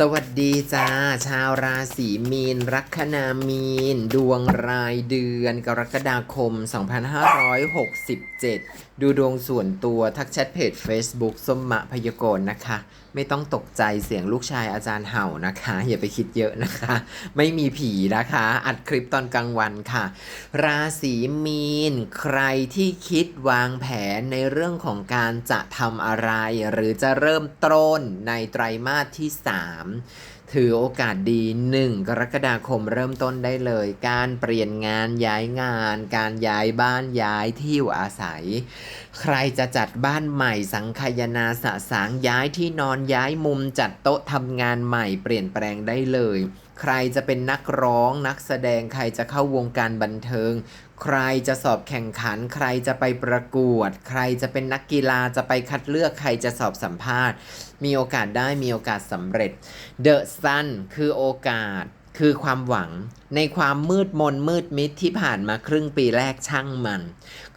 สวัสดีจ้า ชาวราศีมีน ลัคนามีน ดวงรายเดือนกรกฎาคม 2567 ดูดวงส่วนตัวทักแชทเพจ Facebook สมมะพยากรณ์นะคะ ไม่ต้องตกใจเสียงลูกชายอาจารย์เห่านะคะ อย่าไปคิดเยอะนะคะ ไม่มีผีนะคะ อัดคลิปตอนกลางวันค่ะ ราศีมีน ใครที่คิดวางแผนในเรื่องของการจะทำอะไร หรือจะเริ่มต้นในไตรมาสที่ 3ถือโอกาสดี 1 กรกฎาคมเริ่มต้นได้เลย การเปลี่ยนงานย้ายงาน การย้ายบ้านย้ายที่อยู่อาศัย ใครจะจัดบ้านใหม่สังคายนาสะสางย้ายที่นอนย้ายมุมจัดโต๊ะทำงานใหม่เปลี่ยนแปลงได้เลย ใครจะเป็นนักร้องนักแสดงใครจะเข้าวงการบันเทิง ใครจะสอบแข่งขัน ใครจะไปประกวด ใครจะเป็นนักกีฬาจะไปคัดเลือกใครจะสอบสัมภาษณ์ มีโอกาสได้มีโอกาสสำเร็จ The Sun คือโอกาสคือความหวังในความมืดมนมืดมิดที่ผ่านมาครึ่งปีแรกช่างมัน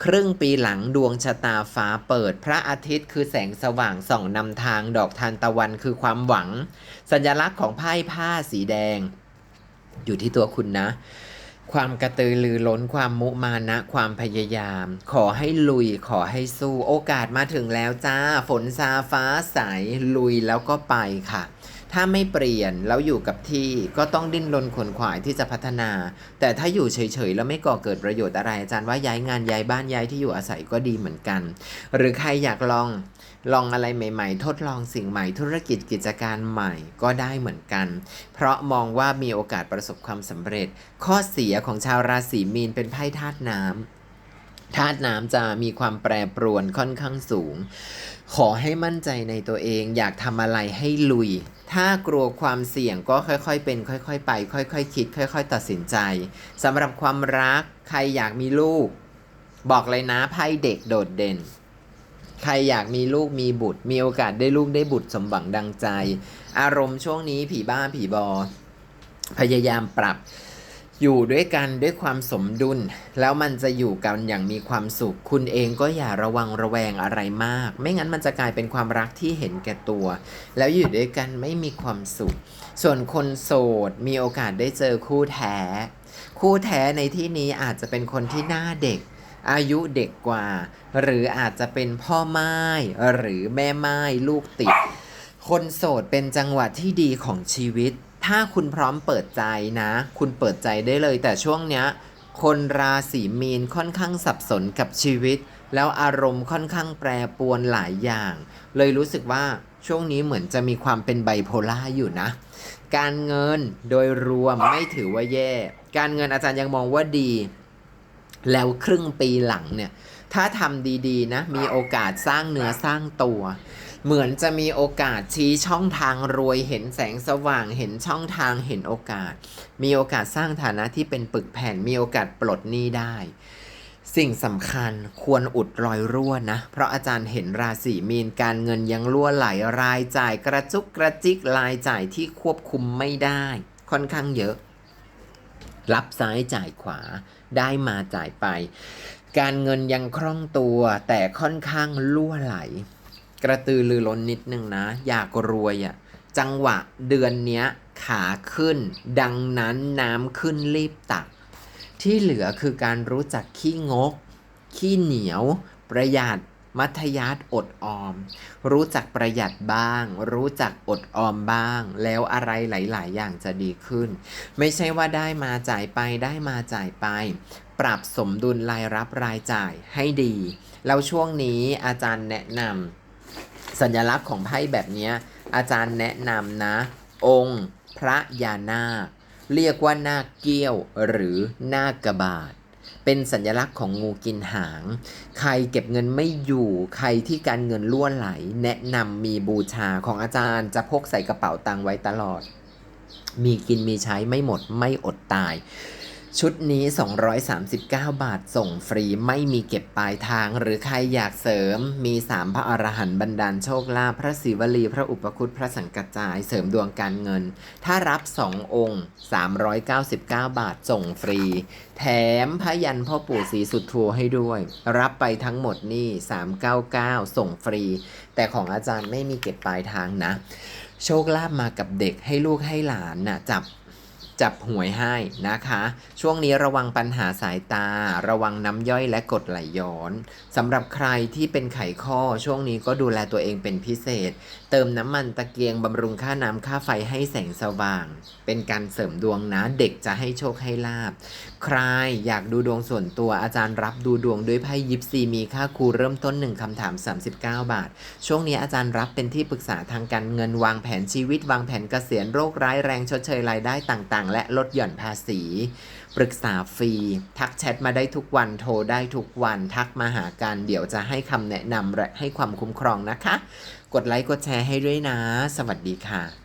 ครึ่งปีหลังดวงชะตาฟ้าเปิด พระอาทิตย์คือแสงสว่างส่องนำทางดอกทานตะวันคือความหวัง สัญลักษณ์ของไพ่ผ้าสีแดง อยู่ที่ตัวคุณนะ ความกระตือรือร้นความมุมานะ ความพยายาม ขอให้ลุยขอให้สู้โอกาสมาถึงแล้วจ้า ฝนซาฟ้าใสลุยแล้วก็ไปค่ะ ถ้าไม่เปลี่ยนแล้วอยู่กับที่ก็ต้องดิ้นรนขนขวายที่จะพัฒนา แต่ถ้าอยู่เฉยๆแล้วไม่ก่อเกิดประโยชน์อะไร อาจารย์ว่าย้ายงานย้ายบ้านย้ายที่อยู่อาศัยก็ดีเหมือนกัน หรือใครอยากลองลองอะไรใหม่ๆ ทดลองสิ่งใหม่ธุรกิจกิจการใหม่ก็ได้เหมือนกัน เพราะมองว่ามีโอกาสประสบความสำเร็จ ข้อเสียของชาวราศีมีนเป็นไพ่ธาตุน้ำธาตุน้ำจะมีความแปรปรวนค่อนข้างสูง ขอให้มั่นใจในตัวเอง อยากทำอะไรให้ลุย ถ้ากลัวความเสี่ยงก็ค่อยๆ เป็น ค่อยๆ ไป ค่อยๆคคิด ค่อย ๆ ตัดสินใจสำหรับความรักใครอยากมีลูก บอกเลยนะไพ่เด็กโดดเด่น ใครอยากมีลูกมีบุตร มีโอกาสได้ลูกได้บุตรสมหวังดังใจ อารมณ์ช่วงนี้ผีบ้าผีบอ พยายามปรับ อยู่ด้วยกันด้วยความสมดุล แล้วมันจะอยู่กันอย่างมีความสุข คุณเองก็อย่าระวังระแวงอะไรมาก ไม่งั้นมันจะกลายเป็นความรักที่เห็นแก่ตัว แล้วอยู่ด้วยกันไม่มีความสุข ส่วนคนโสดมีโอกาสได้เจอคู่แท้ คู่แท้ในที่นี้อาจจะเป็นคนที่หน้าเด็ก อายุเด็กกว่า หรืออาจจะเป็นพ่อไม้หรือแม่ไม้ลูกติด คนโสดเป็นจังหวะที่ดีของชีวิต ถ้าคุณพร้อมเปิดใจนะ คุณเปิดใจได้เลย แต่ช่วงเนี้ย คนราศีมีนค่อนข้างสับสนกับชีวิต แล้วอารมณ์ค่อนข้างแปรปรวนหลายอย่าง เลยรู้สึกว่าช่วงนี้เหมือนจะมีความเป็นไบโพล่าอยู่นะ การเงินโดยรวมไม่ถือว่าแย่ การเงินอาจารย์ยังมองว่าดี แล้วครึ่งปีหลังเนี่ย ถ้าทำดีๆนะ มีโอกาสสร้างเนื้อสร้างตัว เหมือนจะมีโอกาสชี้ช่องทางรวยเห็นแสงสว่างเห็นช่องทางเห็นโอกาส มีโอกาสสร้างฐานะที่เป็นปึกแผ่น มีโอกาสปลดหนี้ได้ สิ่งสำคัญควรอุดรอยรั่วนะ เพราะอาจารย์เห็นราศีมีนการเงินยังรั่วไหลรายจ่ายกระจุกกระจิกรายจ่ายที่ควบคุมไม่ได้ ค่อนข้างเยอะ รับซ้ายจ่ายขวาได้มาจ่ายไป การเงินยังคล่องตัวแต่ค่อนข้างล่วไหล กระตือรือร้นนิดนึงนะ อยากรวยอะ่ะจังหวะเดือนเนี้ยขาขึ้น ดังนั้นน้ำขึ้นรีบตัก ที่เหลือคือการรู้จักขี้งก ขี้เหนียว ประหยัดมัธยัติอดออม รู้จักประหยัดบ้าง รู้จักอดออมบ้าง แล้วอะไรหลาย ๆ อย่างจะดีขึ้น ไม่ใช่ว่าได้มาจ่ายไปได้มาจ่ายไป ปรับสมดุลรายรับรายจ่ายให้ดี แล้วช่วงนี้อาจารย์แนะนำ สัญลักษณ์ของไพ่แบบนี้อาจารย์แนะนำนะ องค์ พระยานาค เรียกว่านาคเกี้ยวหรือนาคกบาท เป็นสัญลักษณ์ของงูกินหาง ใครเก็บเงินไม่อยู่ ใครที่การเงินล่วนไหล แนะนำมีบูชาของอาจารย์จะพกใส่กระเป๋าตังค์ไว้ตลอด มีกินมีใช้ไม่หมดไม่อดตาย ชุดนี้ 239 บาทส่งฟรีไม่มีเก็บปลายทาง หรือใครอยากเสริม มี3พระอรหันต์บันดาลโชคลาภพระศิวลี พระอุปคุตพระสังกัจจาย เสริมดวงการเงิน ถ้ารับ2องค์ 399 บาทส่งฟรี แถมพระยันพ่อปู่ศรีสุดโทให้ด้วย รับไปทั้งหมดนี่ 399 ส่งฟรี แต่ของอาจารย์ไม่มีเก็บปลายทางนะ โชคลาภมากับเด็กให้ลูกให้หลานน่ะจับ จับหวยให้นะคะ ช่วงนี้ระวังปัญหาสายตา ระวังน้ำย่อยและกดไหลย้อนสำหรับใครที่เป็นไขข้อช่วงนี้ก็ดูแลตัวเองเป็นพิเศษ เติมน้ำมันตะเกียงบำรุงค่าน้ำค่าไฟให้แสงสว่าง เป็นการเสริมดวงนะเด็กจะให้โชคให้ลาบ ใครอยากดูดวงส่วนตัวอาจารย์รับดูดวงด้วยไพ่ยิปซีมีค่าครูเริ่มต้น1คำถาม 39 บาท ช่วงนี้อาจารย์รับเป็นที่ปรึกษาทางการเงินวางแผนชีวิตวางแผนเกษียณโรคร้ายแรงชดเชยรายได้ต่างและลดหย่อนภาษี ปรึกษาฟรี ทักแชทมาได้ทุกวันโทรได้ทุกวัน ทักมาหากันเดี๋ยวจะให้คำแนะนำและให้ความคุ้มครองนะคะ กดไลค์กดแชร์ให้ด้วยนะ สวัสดีค่ะ